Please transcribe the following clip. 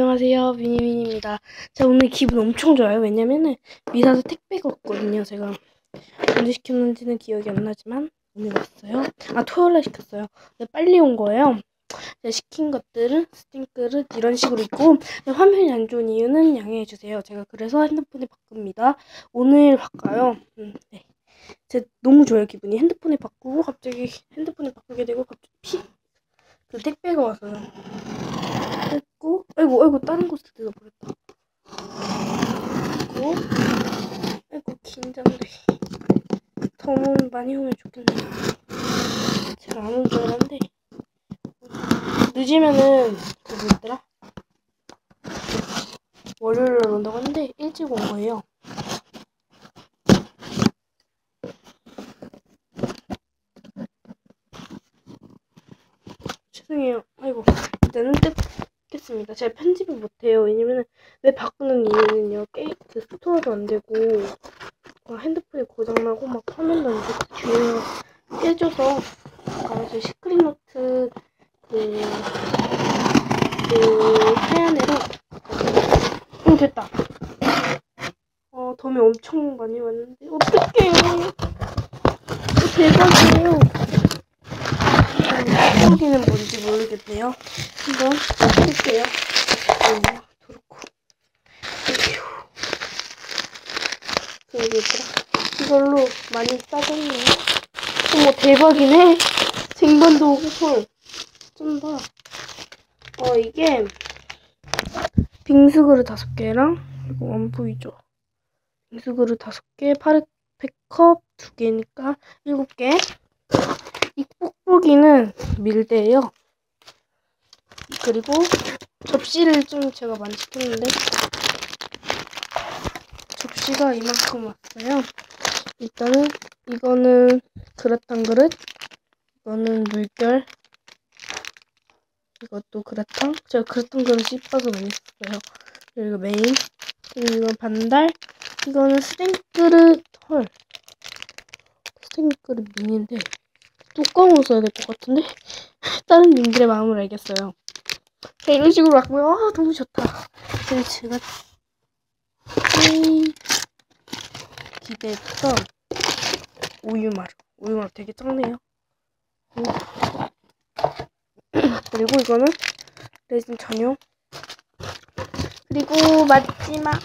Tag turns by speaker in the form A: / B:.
A: 안녕하세요 미니민입니다. 제가 오늘 기분 엄청 좋아요. 왜냐면은 미사서 택배가 왔거든요 제가. 언제 시켰는지는 기억이 안 나지만 오늘 왔어요. 아 토요일에 시켰어요. 근데 빨리 온 거예요. 제가 시킨 것들은 스팅크를 이런 식으로 있고 화면이 안 좋은 이유는 양해해 주세요. 제가 그래서 핸드폰에 바꿉니다. 오늘 바꿔요. 음, 네. 제 너무 좋아요 기분이. 핸드폰에 바꾸고 갑자기 핸드폰에 바꾸게 되고 갑자기 피? 그 택배가 와서요 했고 아이고 아이고 다른 곳에 뜯어버렸다. 그리고 아이고 긴장돼. 덤은 많이 오면 좋겠네요 제가 안온줄 알았는데. 늦으면은 그 뭐더라? 월요일에 온다고 했는데 일찍 온 거예요. 죄송해요. 아이고 뜯겠습니다. 제가 편집을 못해요. 왜냐면은 왜 바꾸는 이유는요. 게임 그 스토어도 안 되고 막 핸드폰이 고장나고 막 화면도 안 되고 뒤에 깨져서 아, 저 시크릿노트 그, 그 하얀 애로 응 됐다. 어 덤이 엄청 많이 왔는데 어떡해 대박이에요 여기는 모르겠네요. 한번 해볼게요. 어, 도르코. 그 얘들아 이걸로 많이 싸졌네요. 어머 대박이네. 쟁반도 오고 헐. 쩐다. 어 이게 빙수 그릇 다섯 개랑 안 보이죠? 빙수 그릇 다섯 개, 파르페컵 두 개니까 일곱 개. 이 뽁뽁이는 밀대예요. 그리고 접시를 좀 제가 많이 시켰는데 접시가 이만큼 왔어요. 일단은 이거는 그라탕 그릇, 이거는 물결, 이것도 그라탕. 제가 그라탕 그릇 이뻐서 많이 썼어요. 그리고 메인, 그리고 이건 반달, 이거는 스탱 그릇 헐. 스탱 그릇 미니인데 뚜껑으로 써야 될 것 같은데 다른 님들의 마음을 알겠어요. 자, 이런 식으로 왔고요. 아, 너무 좋다. 제가 제일 기대했던 우유마루. 우유마루 되게 작네요. 음. 그리고 이거는 레진 전용. 그리고 마지막은